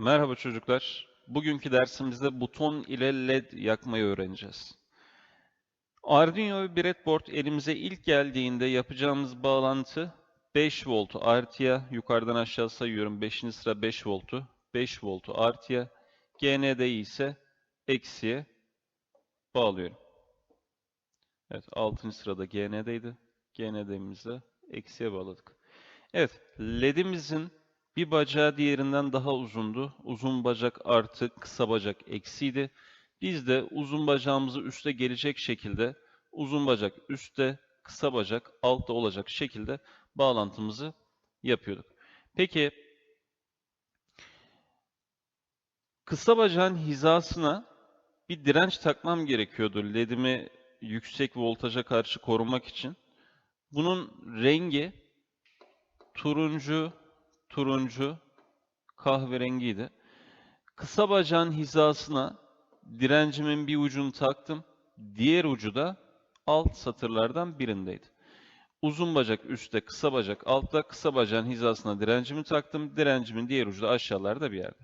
Merhaba çocuklar. Bugünkü dersimizde buton ile led yakmayı öğreneceğiz. Arduino breadboard elimize ilk geldiğinde yapacağımız bağlantı 5 voltu artıya, yukarıdan aşağı sayıyorum 5. sıra 5 voltu, 5 voltu artıya, GND'yi ise eksiye bağlıyorum. Evet 6. sırada GND'ydi. GND'mizi eksiye bağladık. Evet, LED'imizin bir bacağı diğerinden daha uzundu. Uzun bacak artı kısa bacak eksiydi. Biz de uzun bacağımızı üste gelecek şekilde uzun bacak üstte, kısa bacak altta olacak şekilde bağlantımızı yapıyorduk. Peki kısa bacağın hizasına bir direnç takmam gerekiyordu ledimi yüksek voltaja karşı korumak için. Bunun rengi turuncu, turuncu, kahverengiydi. Kısa bacağın hizasına direncimin bir ucunu taktım. Diğer ucu da alt satırlardan birindeydi. Uzun bacak üstte, kısa bacak altta, kısa bacağın hizasına direncimi taktım. Direncimin diğer ucu da aşağılarda bir yerde.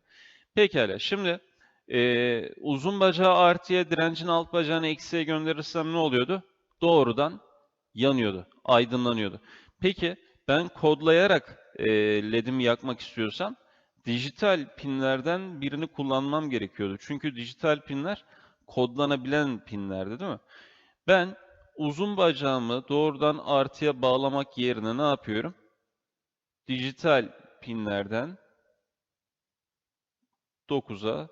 Pekala, şimdi eee, uzun bacağı artıya, direncin alt bacağını eksiye gönderirsem ne oluyordu? Doğrudan yanıyordu, aydınlanıyordu. Peki, ben kodlayarak e, ledimi yakmak istiyorsam dijital pinlerden birini kullanmam gerekiyordu. Çünkü dijital pinler kodlanabilen pinlerdi değil mi? Ben uzun bacağımı doğrudan artıya bağlamak yerine ne yapıyorum? Dijital pinlerden 9'a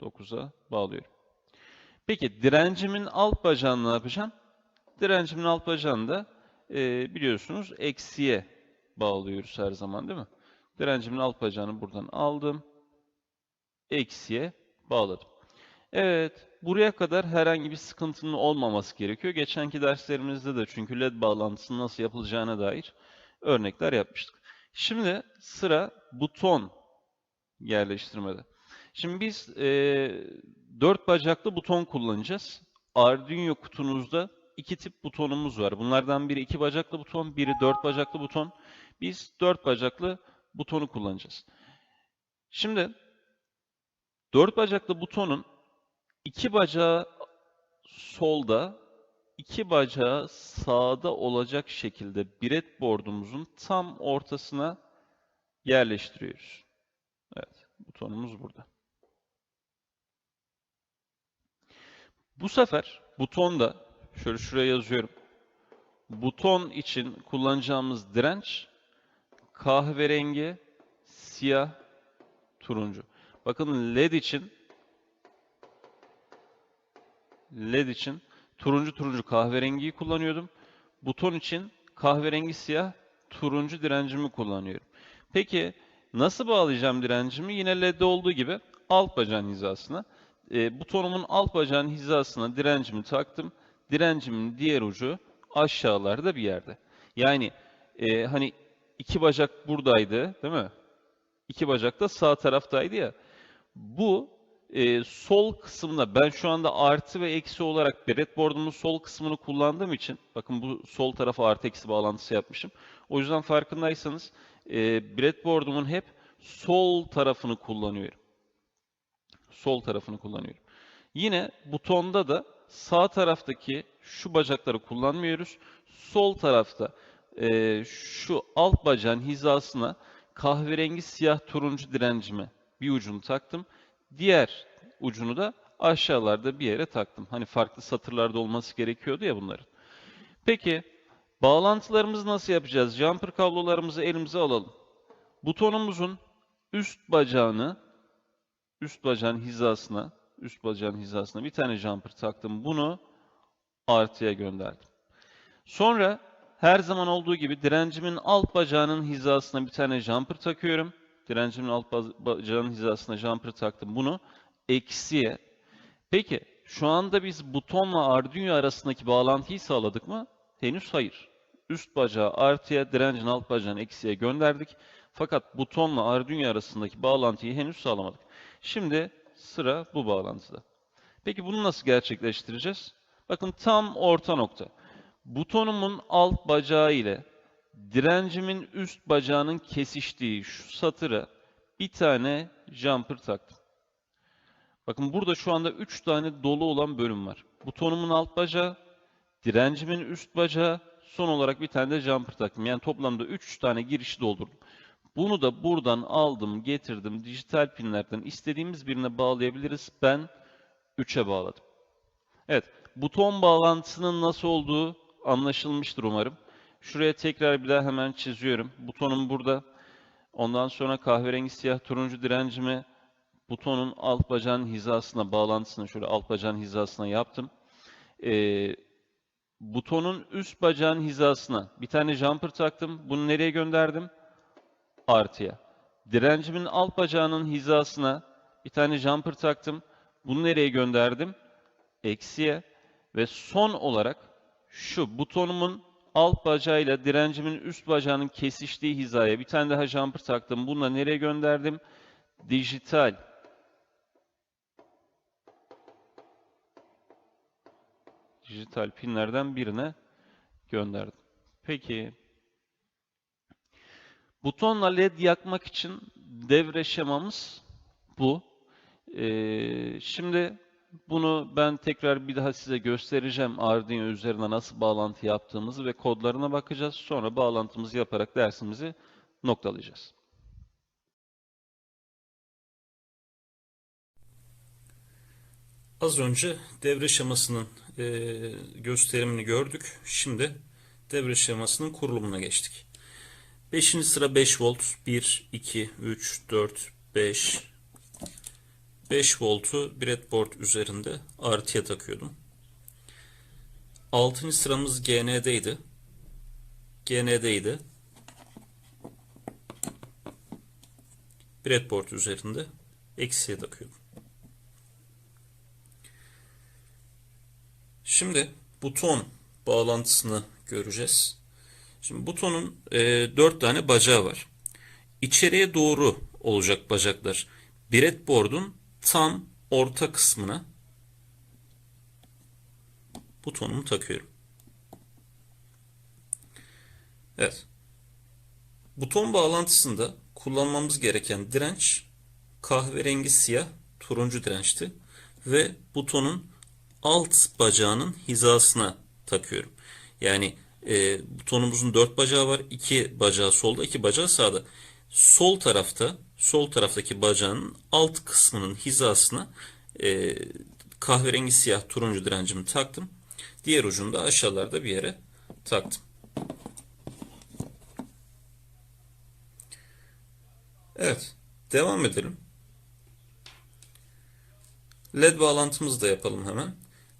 9'a bağlıyorum. Peki direncimin alt bacağını ne yapacağım? Direncimin alt bacağını da e, biliyorsunuz eksiye bağlıyoruz her zaman değil mi? Direncimin alt bacağını buradan aldım. Eksiye bağladım. Evet, buraya kadar herhangi bir sıkıntının olmaması gerekiyor. Geçenki derslerimizde de çünkü led bağlantısının nasıl yapılacağına dair örnekler yapmıştık. Şimdi sıra buton yerleştirmede. Şimdi biz e, dört bacaklı buton kullanacağız. Arduino kutunuzda iki tip butonumuz var. Bunlardan biri iki bacaklı buton, biri dört bacaklı buton. Biz dört bacaklı butonu kullanacağız. Şimdi dört bacaklı butonun iki bacağı solda, iki bacağı sağda olacak şekilde breadboard'umuzun tam ortasına yerleştiriyoruz. Evet, butonumuz burada. Bu sefer butonda şöyle şuraya yazıyorum. Buton için kullanacağımız direnç kahverengi, siyah, turuncu. Bakın led için led için turuncu turuncu kahverengiyi kullanıyordum. Buton için kahverengi siyah turuncu direncimi kullanıyorum. Peki nasıl bağlayacağım direncimi? Yine ledde olduğu gibi alt bacağın hizasına. E, butonumun alt bacağın hizasına direncimi taktım. Direncimin diğer ucu aşağılarda bir yerde. Yani e, hani iki bacak buradaydı değil mi? İki bacak da sağ taraftaydı ya. Bu e, sol kısmına ben şu anda artı ve eksi olarak breadboard'umun sol kısmını kullandığım için bakın bu sol tarafa artı eksi bağlantısı yapmışım. O yüzden farkındaysanız e, breadboard'umun hep sol tarafını kullanıyorum. Sol tarafını kullanıyorum. Yine butonda da sağ taraftaki şu bacakları kullanmıyoruz. Sol tarafta e, şu alt bacağın hizasına kahverengi siyah turuncu direncime bir ucunu taktım. Diğer ucunu da aşağılarda bir yere taktım. Hani farklı satırlarda olması gerekiyordu ya bunların. Peki bağlantılarımızı nasıl yapacağız? Jumper kablolarımızı elimize alalım. Butonumuzun üst bacağını üst bacağın hizasına üst bacağın hizasına bir tane jumper taktım. Bunu artıya gönderdim. Sonra her zaman olduğu gibi direncimin alt bacağının hizasına bir tane jumper takıyorum. Direncimin alt bacağının hizasına jumper taktım. Bunu eksiye. Peki şu anda biz butonla Arduino arasındaki bağlantıyı sağladık mı? Henüz hayır. Üst bacağı artıya, direncin alt bacağını eksiye gönderdik. Fakat butonla Arduino arasındaki bağlantıyı henüz sağlamadık. Şimdi sıra bu bağlantıda. Peki bunu nasıl gerçekleştireceğiz? Bakın tam orta nokta. Butonumun alt bacağı ile direncimin üst bacağının kesiştiği şu satıra bir tane jumper taktım. Bakın burada şu anda 3 tane dolu olan bölüm var. Butonumun alt bacağı, direncimin üst bacağı, son olarak bir tane de jumper taktım. Yani toplamda 3 tane girişi doldurdum. Bunu da buradan aldım, getirdim. Dijital pinlerden istediğimiz birine bağlayabiliriz. Ben 3'e bağladım. Evet, buton bağlantısının nasıl olduğu anlaşılmıştır umarım. Şuraya tekrar bir daha hemen çiziyorum. Butonum burada. Ondan sonra kahverengi siyah turuncu direncimi butonun alt bacağın hizasına, bağlantısını şöyle alt bacağın hizasına yaptım. Ee, butonun üst bacağın hizasına bir tane jumper taktım. Bunu nereye gönderdim? Artıya. Direncimin alt bacağının hizasına bir tane jumper taktım. Bunu nereye gönderdim? Eksiye. Ve son olarak şu butonumun alt bacağıyla direncimin üst bacağının kesiştiği hizaya bir tane daha jumper taktım. Bunu da nereye gönderdim? Dijital. Dijital pinlerden birine gönderdim. Peki. Butonla led yakmak için devre şemamız bu. Ee, şimdi bunu ben tekrar bir daha size göstereceğim Arduino üzerine nasıl bağlantı yaptığımızı ve kodlarına bakacağız. Sonra bağlantımızı yaparak dersimizi noktalayacağız. Az önce devre şemasının e, gösterimini gördük. Şimdi devre şemasının kurulumuna geçtik. 5. sıra 5 volt 1, 2, 3, 4, 5 5 voltu breadboard üzerinde artıya takıyordum. 6. sıramız GN'deydi. GN'deydi. Breadboard üzerinde eksiye takıyordum. Şimdi buton bağlantısını göreceğiz. Şimdi butonun e, 4 tane bacağı var. İçeriye doğru olacak bacaklar. Breadboard'un tam orta kısmına butonumu takıyorum. Evet. Buton bağlantısında kullanmamız gereken direnç kahverengi siyah turuncu dirençti ve butonun alt bacağının hizasına takıyorum. Yani e, butonumuzun dört bacağı var. iki bacağı solda, iki bacağı sağda. Sol tarafta, sol taraftaki bacağın alt kısmının hizasına e, kahverengi siyah turuncu direncimi taktım. Diğer ucunu da aşağılarda bir yere taktım. Evet, devam edelim. LED bağlantımızı da yapalım hemen.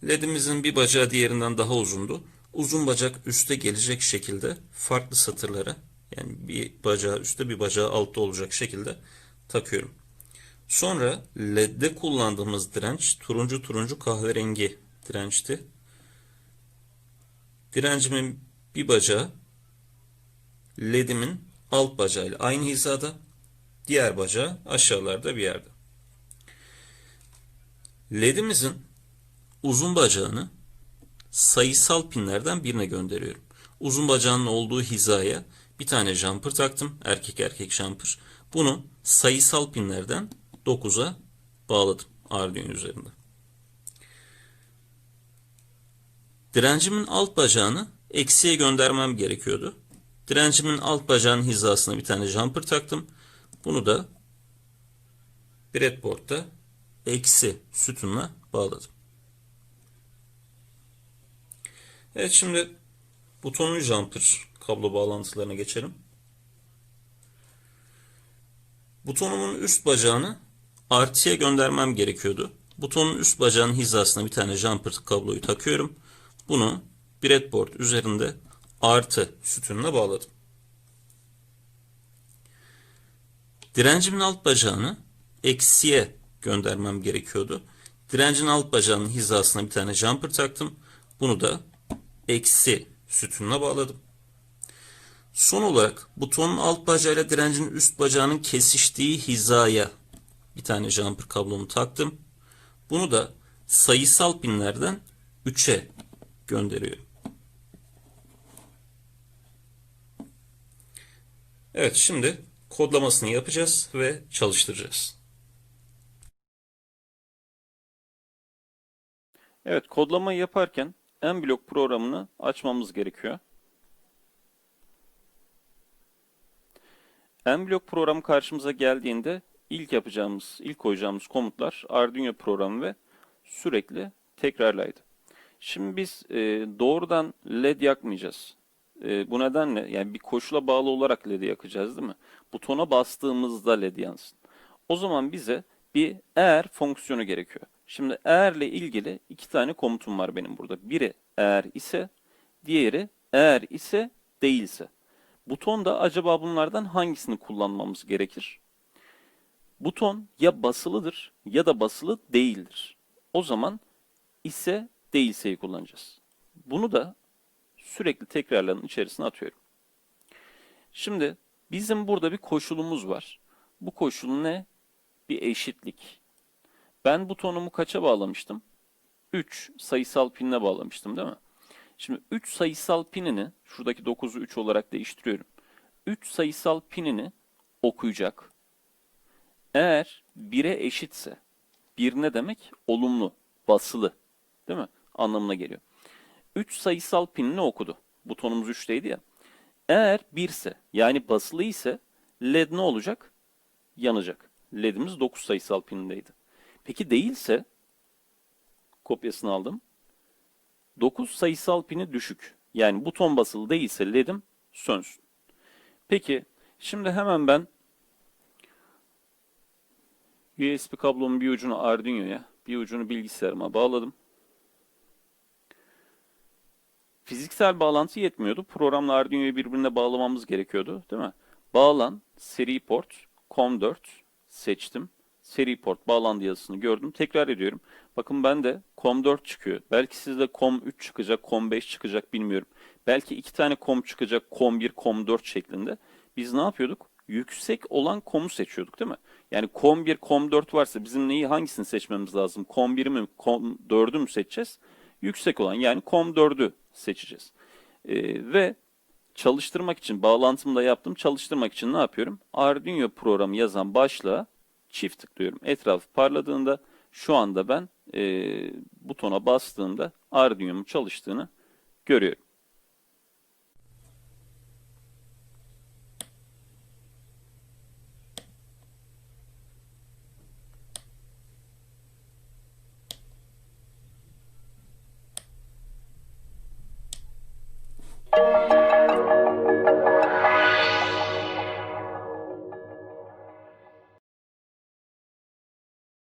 LED'imizin bir bacağı diğerinden daha uzundu. Uzun bacak üste gelecek şekilde farklı satırlara yani bir bacağı üstte bir bacağı altta olacak şekilde takıyorum. Sonra LED'de kullandığımız direnç turuncu turuncu kahverengi dirençti. Direncimin bir bacağı LED'imin alt bacağıyla aynı hizada. Diğer bacağı aşağılarda bir yerde. LED'imizin uzun bacağını sayısal pinlerden birine gönderiyorum. Uzun bacağının olduğu hizaya bir tane jumper taktım. Erkek erkek jumper. Bunu sayısal pinlerden 9'a bağladım Arduino üzerinde. Direncimin alt bacağını eksiye göndermem gerekiyordu. Direncimin alt bacağının hizasına bir tane jumper taktım. Bunu da breadboard'da eksi sütunla bağladım. Evet şimdi butonun jumper kablo bağlantılarına geçelim. Butonumun üst bacağını artıya göndermem gerekiyordu. Butonun üst bacağının hizasına bir tane jumper kabloyu takıyorum. Bunu breadboard üzerinde artı sütununa bağladım. Direncimin alt bacağını eksiye göndermem gerekiyordu. Direncin alt bacağının hizasına bir tane jumper taktım. Bunu da eksi sütununa bağladım. Son olarak butonun alt bacağıyla direncin üst bacağının kesiştiği hizaya bir tane jumper kablomu taktım. Bunu da sayısal pinlerden 3'e gönderiyorum. Evet şimdi kodlamasını yapacağız ve çalıştıracağız. Evet, kodlamayı yaparken mBlock programını açmamız gerekiyor. mBlock programı karşımıza geldiğinde ilk yapacağımız, ilk koyacağımız komutlar Arduino programı ve sürekli tekrarlaydı. Şimdi biz e, doğrudan LED yakmayacağız. E, bu nedenle yani bir koşula bağlı olarak LED'i yakacağız değil mi? Butona bastığımızda LED yansın. O zaman bize bir eğer fonksiyonu gerekiyor. Şimdi eğerle ilgili iki tane komutum var benim burada. Biri eğer ise, diğeri eğer ise değilse. Butonda acaba bunlardan hangisini kullanmamız gerekir? Buton ya basılıdır ya da basılı değildir. O zaman ise değilseyi kullanacağız. Bunu da sürekli tekrarların içerisine atıyorum. Şimdi bizim burada bir koşulumuz var. Bu koşul ne? Bir eşitlik. Ben butonumu kaça bağlamıştım? 3 sayısal pinine bağlamıştım değil mi? Şimdi 3 sayısal pinini, şuradaki 9'u 3 olarak değiştiriyorum. 3 sayısal pinini okuyacak. Eğer 1'e eşitse, 1 ne demek? Olumlu, basılı. Değil mi? Anlamına geliyor. 3 sayısal pinini okudu. Butonumuz 3'teydi ya. Eğer 1 ise, yani basılı ise LED ne olacak? Yanacak. LED'imiz 9 sayısal pinindeydi. Peki değilse, kopyasını aldım. 9 sayısal pini düşük. Yani buton basılı değilse LED'im sönsün. Peki, şimdi hemen ben USB kablomun bir ucunu Arduino'ya, bir ucunu bilgisayarıma bağladım. Fiziksel bağlantı yetmiyordu. Programla Arduino'yu birbirine bağlamamız gerekiyordu, değil mi? Bağlan, seri port, COM4 seçtim. Seri port bağlandı yazısını gördüm. Tekrar ediyorum. Bakın ben de COM4 çıkıyor. Belki sizde COM3 çıkacak, COM5 çıkacak bilmiyorum. Belki iki tane COM çıkacak, COM1, COM4 şeklinde. Biz ne yapıyorduk? Yüksek olan COM'u seçiyorduk değil mi? Yani COM1, COM4 varsa bizim neyi hangisini seçmemiz lazım? COM1'i mi, COM4'ü mü seçeceğiz? Yüksek olan yani COM4'ü seçeceğiz. Ee, ve çalıştırmak için, bağlantımı da yaptım. Çalıştırmak için ne yapıyorum? Arduino programı yazan başlığa çift tıklıyorum. Etrafı parladığında şu anda ben e, butona bastığımda Arduino'mun çalıştığını görüyorum.